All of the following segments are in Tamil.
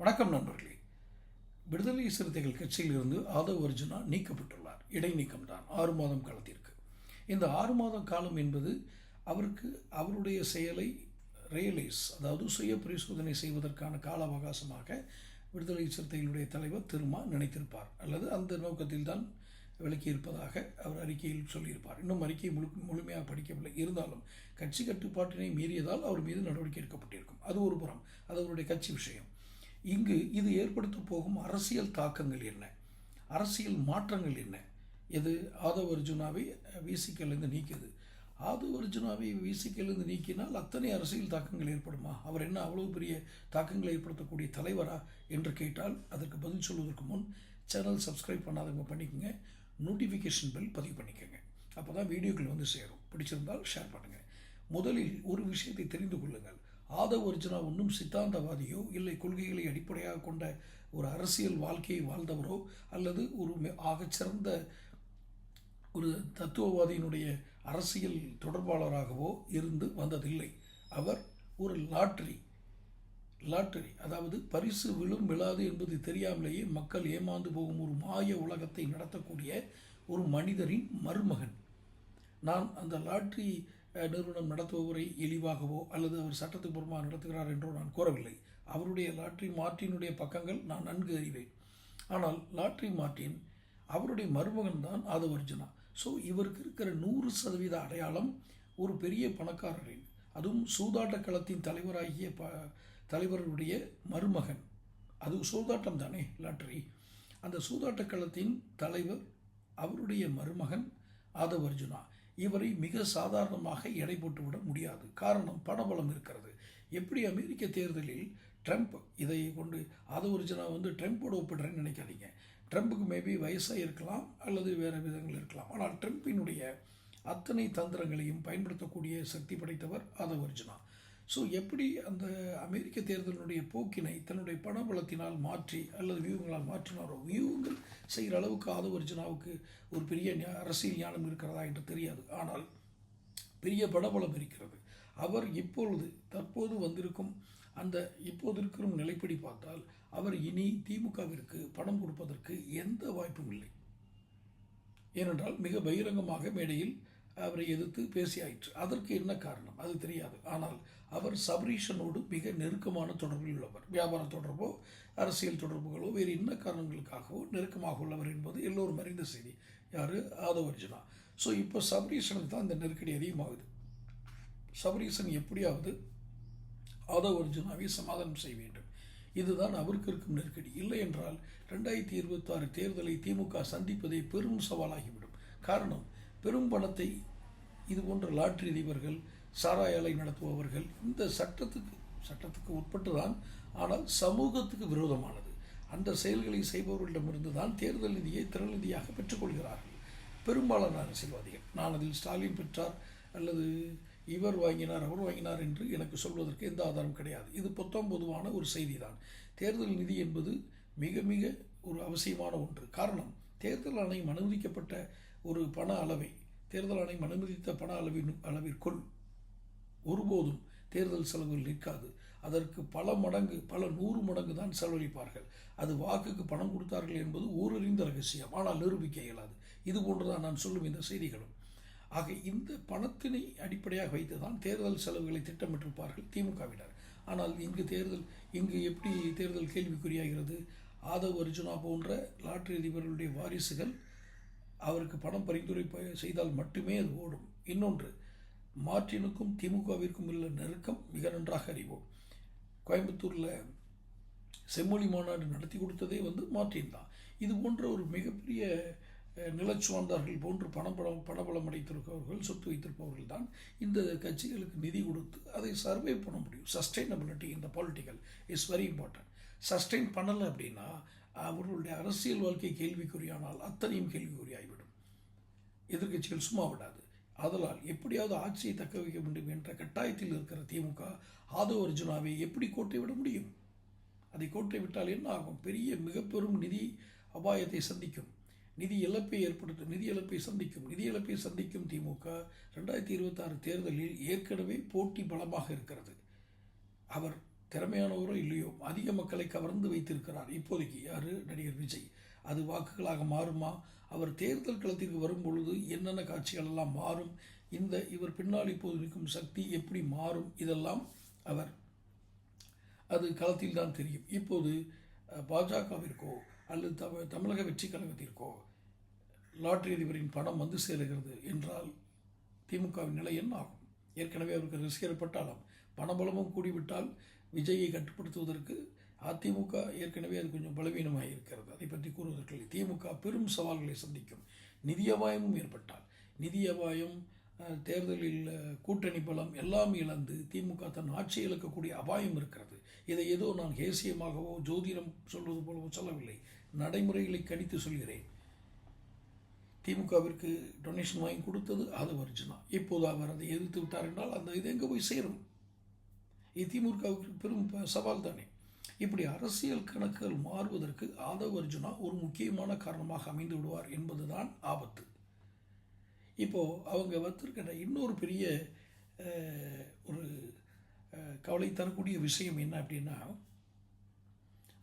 வணக்கம் நண்பர்களே. விடுதலை சிறுத்தைகள் கட்சியிலிருந்து ஆதவ் அர்ஜுனா நீக்கப்பட்டுள்ளார். இடைநீக்கம் தான் ஆறு மாதம் காலத்திற்கு. இந்த ஆறு மாதம் காலம் என்பது அவருக்கு அவருடைய செயலை ரியலைஸ் அதாவது சுய பரிசோதனை செய்வதற்கான கால அவகாசமாக விடுதலை சிறுத்தைகளுடைய தலைவர் திருமா நினைத்திருப்பார். அல்லது அந்த நோக்கத்தில் தான் விளக்கியிருப்பதாக அவர் அறிக்கையில் சொல்லியிருப்பார். இன்னும் அறிக்கை முழு முழுமையாக படிக்கவில்லை. இருந்தாலும் கட்சி கட்டுப்பாட்டினை மீறியதால் அவர் மீது நடவடிக்கை எடுக்கப்பட்டிருக்கும். அது ஒரு புறம். அது அவருடைய கட்சி விஷயம். இங்கு இது ஏற்படுத்த போகும் அரசியல் தாக்கங்கள் என்ன? அரசியல் மாற்றங்கள் என்ன? எது? ஆதவ அர்ஜுனாவை விசிக்கிலிருந்து நீக்கியது. ஆதவ அர்ஜுனாவை விசிக்கிலிருந்து நீக்கினால் அத்தனை அரசியல் தாக்கங்கள் ஏற்படுமா? அவர் என்ன அவ்வளவு பெரிய தாக்கங்களை ஏற்படுத்தக்கூடிய தலைவரா என்று கேட்டால் அதற்கு பதில் சொல்வதற்கு முன் சேனல் சப்ஸ்கிரைப் பண்ணாதவங்க பண்ணிக்கோங்க. நோட்டிஃபிகேஷன் பெல் பதிவு பண்ணிக்கோங்க. அப்போ தான் வீடியோக்கள் வந்து சேரும். பிடிச்சிருந்தால் ஷேர் பண்ணுங்கள் முதலில் ஒரு விஷயத்தை தெரிந்து கொள்ளுங்கள். ஆதவ் அர்ஜுனா ஒன்றும் சித்தாந்தவாதியோ இல்லை கொள்கைகளை அடிப்படையாக கொண்ட ஒரு அரசியல் வாழ்க்கையை வாழ்ந்தவரோ அல்லது ஒரு ஆகச்சிறந்த ஒரு தத்துவவாதியினுடைய அரசியல் தொடர்பாளராகவோ இருந்து வந்ததில்லை. அவர் ஒரு லாட்ரி லாட்டரி அதாவது பரிசு விழும் விழாது என்பது தெரியாமலேயே மக்கள் ஏமாந்து போகும் ஒரு மாய உலகத்தை நடத்தக்கூடிய ஒரு மனிதரின் மருமகன். நான் அந்த லாட்ரி நிறுவனம் நடத்துபவரை இழிவாகவோ அல்லது அவர் சட்டத்துக்கு புறமாக நடத்துகிறார் என்றோ நான் கூறவில்லை. அவருடைய லாட்ரி மார்ட்டினுடைய பக்கங்கள் நான் நன்கு அறிவேன். ஆனால் லாட்ரி மார்ட்டின் அவருடைய மருமகன் தான் ஆதவர்ஜுனா. ஸோ இவருக்கு இருக்கிற நூறு சதவீத அடையாளம் ஒரு பெரிய பணக்காரரின் அதுவும் சூதாட்ட களத்தின் தலைவராகிய ப தலைவருடைய மருமகன். அது சூதாட்டம் தானே லாட்ரி அந்த சூதாட்ட களத்தின் தலைவர் அவருடைய மருமகன் ஆதவர்ஜுனா. இவரை மிக சாதாரணமாக எடை போட்டுவிட முடியாது. காரணம் பணபலம் இருக்கிறது. எப்படி அமெரிக்க தேர்தலில் ட்ரம்ப் இதை கொண்டு ஆதவ் அர்ஜுனா வந்து ட்ரம்ப்போடு ஒப்பிடுறேன்னு நினைக்காதீங்க. ட்ரம்ப்புக்கு மேபி வயசாக இருக்கலாம் அல்லது வேறு விதங்கள் இருக்கலாம். ஆனால் ட்ரம்ப்பினுடைய அத்தனை தந்திரங்களையும் பயன்படுத்தக்கூடிய சக்தி படைத்தவர் ஆதவ் அர்ஜுனா. ஸோ எப்படி அந்த அமெரிக்க தேர்தலினுடைய போக்கினை தன்னுடைய பணபலத்தினால் மாற்றி அல்லது வியூகங்களால் மாற்றினாரோ? வியூகங்கள் செய்கிற அளவுக்கு ஆதவ அர்ஜுனாவுக்கு ஒரு பெரிய ஞா- அரசியல் ஞானம் இருக்கிறதா என்று தெரியாது. ஆனால் பெரிய படபலம் இருக்கிறது. அவர் இப்பொழுது தற்போது வந்திருக்கும் அந்த இப்போது இருக்கிற நிலைப்படி பார்த்தால் அவர் இனி திமுகவிற்கு பணம் கொடுப்பதற்கு எந்த வாய்ப்பும் இல்லை. ஏனென்றால் மிக பகிரங்கமாக மேடையில் அவரை எதிர்த்து பேசியாயிற்று. அதற்கு என்ன காரணம்? அது தெரியாது. ஆனால் அவர் சபரீஷனோடு மிக நெருக்கமான தொடர்பில் உள்ளவர். வியாபார தொடர்போ அரசியல் தொடர்புகளோ வேறு என்ன காரணங்களுக்காகவோ நெருக்கமாக உள்ளவர் என்பது எல்லோரும் அறிந்த செய்தி. யார்? ஆதவ் அர்ஜுனா. ஸோ இப்போ சபரீஷனுக்கு தான் இந்த நெருக்கடி அதிகமாகுது. சபரீஷன் எப்படியாவது ஆதவ் அர்ஜுனாவை சமாதானம் செய்ய வேண்டும். இதுதான் அவருக்கு இருக்கும் நெருக்கடி. இல்லை என்றால் ரெண்டாயிரத்தி இருபத்தாறு தேர்தலை திமுக சந்திப்பதே பெரும் சவாலாகிவிடும். காரணம் பெரும் பணத்தை இது போன்ற லாட்ரி அதிபர்கள் சாராய ஆலை நடத்துபவர்கள் இந்த சட்டத்துக்கு சட்டத்துக்கு உட்பட்டு தான் ஆனால் சமூகத்துக்கு விரோதமானது. அந்த செயல்களை செய்பவர்களிடமிருந்து தான் தேர்தல் நிதியை திறன் நிதியாக பெற்றுக்கொள்கிறார்கள் பெரும்பாலான அரசியல்வாதிகள் நான் அதில் ஸ்டாலின் பெற்றார் அல்லது இவர் வாங்கினார் அவர் வாங்கினார் என்று எனக்கு சொல்வதற்கு எந்த ஆதாரம் கிடையாது. இது பொத்தம் பொதுவான ஒரு செய்தி தான் தேர்தல் நிதி என்பது மிக மிக ஒரு அவசியமான ஒன்று. காரணம் தேர்தல் ஆணையம் அனுமதிக்கப்பட்ட ஒரு பண அளவை தேர்தல் ஆணையம் அனுமதித்த பண அளவின் அளவிற்குள் ஒருபோதும் தேர்தல் செலவுகள் நிற்காது. அதற்கு பல மடங்கு பல நூறு மடங்கு தான் செலவழிப்பார்கள். அது வாக்குக்கு பணம் கொடுத்தார்கள் என்பது ஊரறிந்த ரகசியம். ஆனால் நிரூபிக்க இயலாது. இது போன்றுதான் நான் சொல்லும் இந்த செய்திகளும். ஆக இந்த பணத்தினை அடிப்படையாக வைத்து தான் தேர்தல் செலவுகளை திட்டமிட்டிருப்பார்கள் திமுகவினர். ஆனால் இங்கு தேர்தல் இங்கு எப்படி தேர்தல் கேள்விக்குறியாகிறது? ஆதவ் அர்ஜுனா போன்ற லாட்டரி அதிபர்களுடைய வாரிசுகள் அவருக்கு பணம் பரிந்துரை செய்தால் மட்டுமே அது ஓடும். இன்னொன்று மார்ட்டினுக்கும் திமுகவிற்கும் உள்ள நெருக்கம் மிக நன்றாக அறிவோம். கோயம்புத்தூரில் செம்மொழி மாநாடு நடத்தி கொடுத்ததே வந்து மார்ட்டின் தான். இது போன்ற ஒரு மிகப்பெரிய நிலச்சுவார்ந்தார்கள் போன்று பணபலம் பணபலம் அடைத்திருப்பவர்கள் சொத்து வைத்திருப்பவர்கள் தான் இந்த கட்சிகளுக்கு நிதி கொடுத்து அதை சர்வே பண்ண முடியும். சஸ்டைனபிலிட்டி இந்த political is very important. Sustain பண்ணலை அப்படின்னா அவர்களுடைய அரசியல் வாழ்க்கை கேள்விக்குறியானால் அத்தனையும் கேள்விக்குறியாகிவிடும் எதிர்கட்சிகள் சும்மா விடாது. ஆதலால் எப்படியாவது ஆட்சியை தக்க வைக்க வேண்டும் என்ற கட்டாயத்தில் இருக்கிற திமுக ஆதவ அர்ஜுனாவை எப்படி கோட்டை விட முடியும்? அதை கோட்டை விட்டால் என்ன ஆகும்? பெரிய மிக பெரும் நிதி அபாயத்தை சந்திக்கும். நிதி இழப்பை ஏற்படுத்தும் நிதி இழப்பை சந்திக்கும். நிதி இழப்பை சந்திக்கும் திமுக ரெண்டாயிரத்தி இருபத்தாறு தேர்தலில் ஏற்கனவே போட்டி பலமாக இருக்கிறது. அவர் திறமையானவரோ இல்லையோ? அதிக மக்களை கவர்ந்து வைத்திருக்கிறார். இப்போதைக்கு யார்? நடிகர் விஜய். அது வாக்குகளாக மாறுமா? அவர் தேர்தல் களத்திற்கு வரும் பொழுது என்னென்ன காட்சிகள் எல்லாம் மாறும்? இந்த இவர் பின்னால் இப்போது நிற்கும் சக்தி எப்படி மாறும்? இதெல்லாம் அவர் அது களத்தில் தான் தெரியும். இப்போது பாஜகவிற்கோ அல்லது தம தமிழக வெற்றி கழகத்திற்கோ லாட்ரி அதிபரின் பணம் வந்து சேருகிறது என்றால் திமுகவின் நிலை என்ன ஆகும்? ஏற்கனவே அவருக்கு ரசிகர் பட்டாளம் பணபலமும் கூடிவிட்டால் விஜயை கட்டுப்படுத்துவதற்கு அதிமுக ஏற்கனவே அது கொஞ்சம் பலவீனமாக இருக்கிறது. அதை பற்றி கூறுவதற்கில்லை. திமுக பெரும் சவால்களை சந்திக்கும் நிதி அபாயமும் ஏற்பட்டால். நிதி அபாயம் தேர்தலில் கூட்டணி பலம் எல்லாம் இழந்து திமுக தன் ஆட்சி இழக்கக்கூடிய அபாயம் இருக்கிறது. இதை ஏதோ நான் கேசியமாகவோ ஜோதிடம் சொல்வது போலவோ சொல்லவில்லை. நடைமுறைகளை கணித்து சொல்கிறேன். திமுகவிற்கு டொனேஷன் வாங்கி கொடுத்தது அது அர்ஜுனா. இப்போது அவர் அதை எதிர்த்து விட்டார் என்றால் அந்த இது எங்கே போய் சேரும்? திமுகவுக்கு பெரும் சவால் தானே. இப்படி அரசியல் கணக்குகள் மாறுவதற்கு ஆதவ் அர்ஜுனா ஒரு முக்கியமான காரணமாக அமைந்து விடுவார் என்பதுதான் ஆபத்து. இப்போ அவங்க வந்திருக்கிற இன்னொரு பெரிய ஒரு கவலை தரக்கூடிய விஷயம் என்ன அப்படின்னா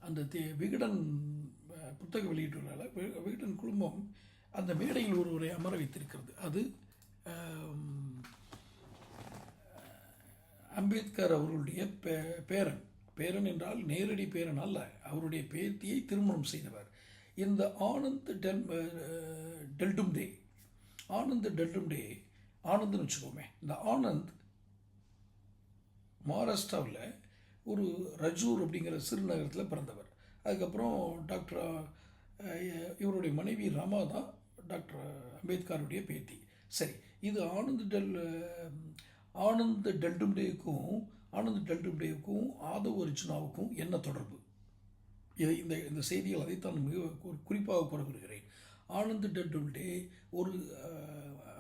அந்த தே விகடன் புத்தக வெளியீட்டுள்ள விகடன் குடும்பம் அந்த மேடையில் ஒருவரை அமர வைத்திருக்கிறது. அது அம்பேத்கர் அவர்களுடைய பே- பேரன். பேரன் என்றால் நேரடி பேரன் அல்ல. அவருடைய பேத்தியை திருமணம் செய்தவர். இந்த ஆனந்த் டெல் டெல்டும் டே ஆனந்த் டெல்டும்டே. ஆனந்த்னு வச்சுக்கோமே. இந்த ஆனந்த் மகாராஷ்டிராவில் ஒரு ரஜூர் அப்படிங்கிற சிறுநகரத்தில் பிறந்தவர். அதுக்கப்புறம் டாக்டர் இவருடைய மனைவி ரமா தான் டாக்டர் அம்பேத்கருடைய பேத்தி. சரி இது ஆனந்த் டெல் ஆனந்த் டெல்டும்டேவுக்கும் ஆனந்த் டெல்டும்டேவுக்கும் ஆதவ் அர்ஜுனாவுக்கும் என்ன தொடர்பு? இதை இந்த இந்த செய்திகள் அதைத்தான் மிக குறிப்பாக கூற விரும்புகிறேன் ஆனந்த் டெல்டும்டே ஒரு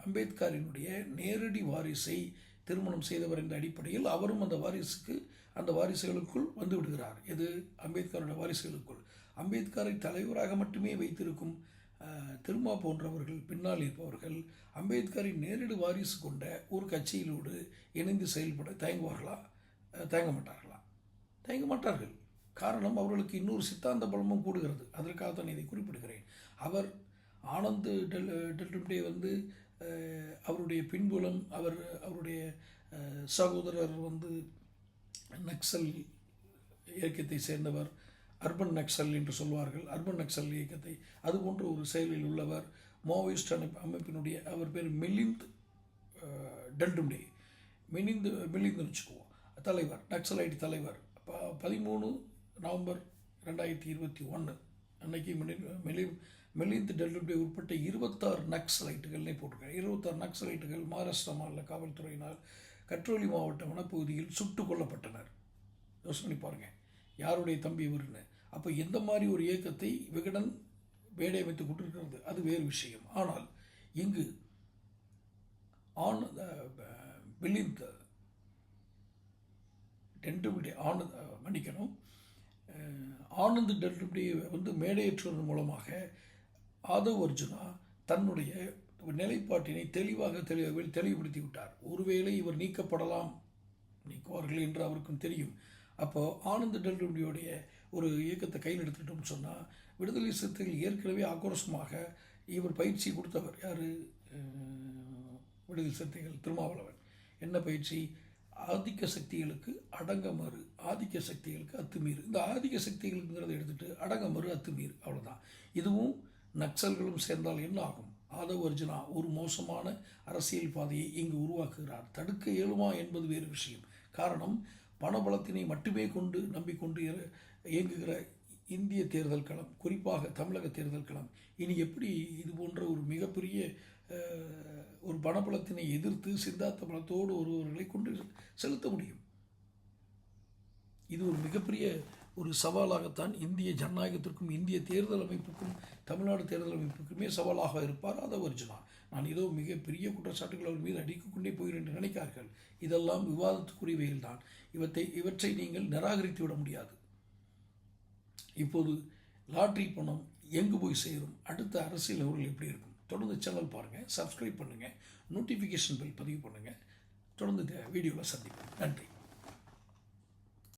அம்பேத்கரினுடைய நேரடி வாரிசை திருமணம் செய்தவர் என்ற அடிப்படையில் அவரும் அந்த வாரிசுக்கு அந்த வாரிசுகளுக்குள் வந்து விடுகிறார். எது? அம்பேத்கரோட வாரிசுகளுக்குள். அம்பேத்கரை தலைவராக மட்டுமே வைத்திருக்கும் திருமா போன்றவர்கள் பின்னால் இருப்பவர்கள் அம்பேத்கரின் நேரடி வாரிசு கொண்ட ஒரு கட்சியிலோடு இணைந்து செயல்பட தயங்குவார்களா? தயங்க மாட்டார்களா? தயங்க மாட்டார்கள். காரணம் அவர்களுக்கு இன்னொரு சித்தாந்த பலமும் கூடுகிறது. அதற்காக தான் இதை குறிப்பிடுகிறேன். அவர் ஆனந்த் டெல் டெல்டும்டே வந்து அவருடைய பின்புலம் அவர் அவருடைய சகோதரர் வந்து நக்சல் இயக்கத்தை சேர்ந்தவர். அர்பன் நக்சல் என்று சொல்வார்கள். அர்பன் நக்சல் இயக்கத்தை அது போன்ற ஒரு செயலில் உள்ளவர். மாவோயிஸ்ட் அமைப்பினுடைய அவர் பேர் மிலிந்த் டண்டும்டே. டெல்டும்டே மினிந்து மிலிந்துன்னு வச்சுக்குவோம். தலைவர் நக்சலைட் தலைவர். ப பதிமூணு நவம்பர் ரெண்டாயிரத்தி இருபத்தி ஒன்று அன்னைக்கு மிலி மிலி மிலிந்த் டெல்லுடைய உட்பட்ட இருபத்தாறு நக்சலைட்டுகள்னே போட்டிருக்காங்க. இருபத்தாறு நக்சலைட்டுகள் மகாராஷ்டிரா மாநில காவல்துறையினால் கட்ரோலி மாவட்ட வனப்பகுதியில் சுட்டுக் கொல்லப்பட்டனர். யோசனை பாருங்கள் யாருடைய தம்பி இவர்னு அப்போ எந்த மாதிரி ஒரு இயக்கத்தை விகடன் மேடை அமைத்து கொண்டிருக்கிறது? அது வேறு விஷயம். ஆனால் இங்கு ஆன் பிலிந்த் டென்டுபிடி ஆனந்த் மன்னிக்கணும். ஆனந்த் டென்டுபிடி வந்து மேடையேற்றுவதன் மூலமாக ஆதவ் அர்ஜுனா தன்னுடைய நிலைப்பாட்டினை தெளிவாக தெளிவாக தெளிவுபடுத்தி விட்டார் ஒருவேளை இவர் நீக்கப்படலாம். நீக்குவார்கள் என்று அவருக்கும் தெரியும். அப்போது ஆனந்த் டெல்டுபிடியோடைய ஒரு இயக்கத்தை கையில் எடுத்துக்கிட்டோம்னு சொன்னால் விடுதலை சிறுத்தைகள் ஏற்கனவே ஆக்ரோஷமாக இவர் பயிற்சி கொடுத்தவர் யார்? விடுதலை சிறுத்தைகள் திருமாவளவன். என்ன பயிற்சி? ஆதிக்க சக்திகளுக்கு அடங்க மறு ஆதிக்க சக்திகளுக்கு அத்துமீறு. இந்த ஆதிக்க சக்திகளுங்கிறத எடுத்துகிட்டு அடங்க மறு அத்துமீறு அவ்வளோதான் இதுவும் நக்சல்களும் சேர்ந்தால் என்ன ஆகும்? ஆதவ் அர்ஜுனா ஒரு மோசமான அரசியல் பாதையை இங்கு உருவாக்குகிறார். தடுக்க இயலுமா என்பது வேறு விஷயம். காரணம் பணபலத்தினை மட்டுமே கொண்டு நம்பிக்கொண்டு இயங்குகிற இந்திய தேர்தல் களம் குறிப்பாக தமிழக தேர்தல் களம். இனி எப்படி இது போன்ற ஒரு மிகப்பெரிய ஒரு பணபலத்தினை எதிர்த்து சித்தாந்த பலத்தோடு ஒருவர்களை கொண்டு செலுத்த முடியும்? இது ஒரு மிகப்பெரிய ஒரு சவாலாகத்தான் இந்திய ஜனநாயகத்திற்கும் இந்திய தேர்தல் அமைப்புக்கும் தமிழ்நாடு தேர்தல் அமைப்புக்குமே சவாலாக இருப்பார் அதை அர்ஜுனா. நான் ஏதோ மிகப்பெரிய குற்றச்சாட்டுகள் அவர் மீது அடிக்கொண்டே போகிறேன் என்று நினைக்கிறார்கள் இதெல்லாம் விவாதத்துக்குரியவைகள் தான் இவற்றை இவற்றை நீங்கள் நிராகரித்து விட முடியாது. இப்போது லாட்ரி பணம் எங்கு போய் சேரும்? அடுத்த அரசியல் அவர்கள் எப்படி இருக்கும்? தொடர்ந்து சேனல் பாருங்கள் சப்ஸ்கிரைப் பண்ணுங்கள் நோட்டிஃபிகேஷன் பில் பதிவு பண்ணுங்கள் தொடர்ந்து வீடியோவில் சந்திப்போம். நன்றி.